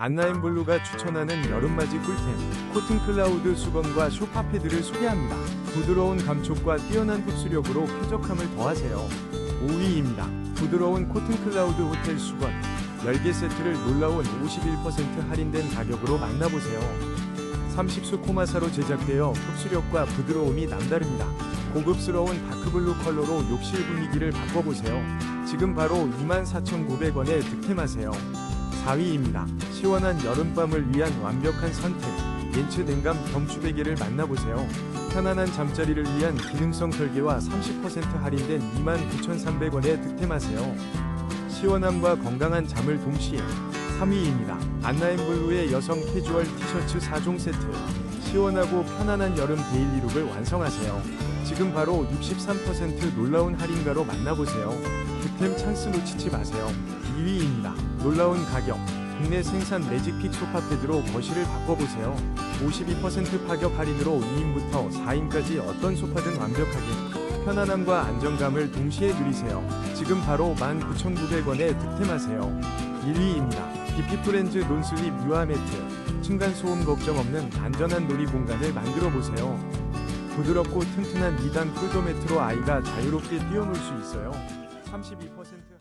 안나인블루가 추천하는 여름맞이 꿀템 코튼 클라우드 수건과 쇼파 패드를 소개합니다. 부드러운 감촉과 뛰어난 흡수력으로 쾌적함을 더하세요. 5위입니다. 부드러운 코튼 클라우드 호텔 수건 10개 세트를 놀라운 51% 할인된 가격으로 만나보세요. 30수 코마사로 제작되어 흡수력과 부드러움이 남다릅니다. 고급스러운 다크블루 컬러로 욕실 분위기를 바꿔보세요. 지금 바로 24,900원에 득템하세요. 4위입니다. 시원한 여름밤을 위한 완벽한 선택. 렌츠 냉감 경추베개를 만나보세요. 편안한 잠자리를 위한 기능성 설계와 30% 할인된 29,300원에 득템하세요. 시원함과 건강한 잠을 동시에 3위입니다. 안나인블루의 여성 캐주얼 티셔츠 4종 세트. 시원하고 편안한 여름 데일리룩을 완성하세요. 지금 바로 63% 놀라운 할인가로 만나보세요. 득템 찬스 놓치지 마세요. 2위입니다. 놀라운 가격. 국내 생산 매직픽 소파 패드로 거실을 바꿔보세요. 52% 파격 할인으로 2인부터 4인까지 어떤 소파든 완벽하게 편안함과 안정감을 동시에 누리세요. 지금 바로 19,900원에 득템하세요. 1위입니다. 비피 프렌즈 논슬립 유아 매트. 층간 소음 걱정 없는 안전한 놀이 공간을 만들어 보세요. 부드럽고 튼튼한 2단 폴더 매트로 아이가 자유롭게 뛰어놀 수 있어요. 32%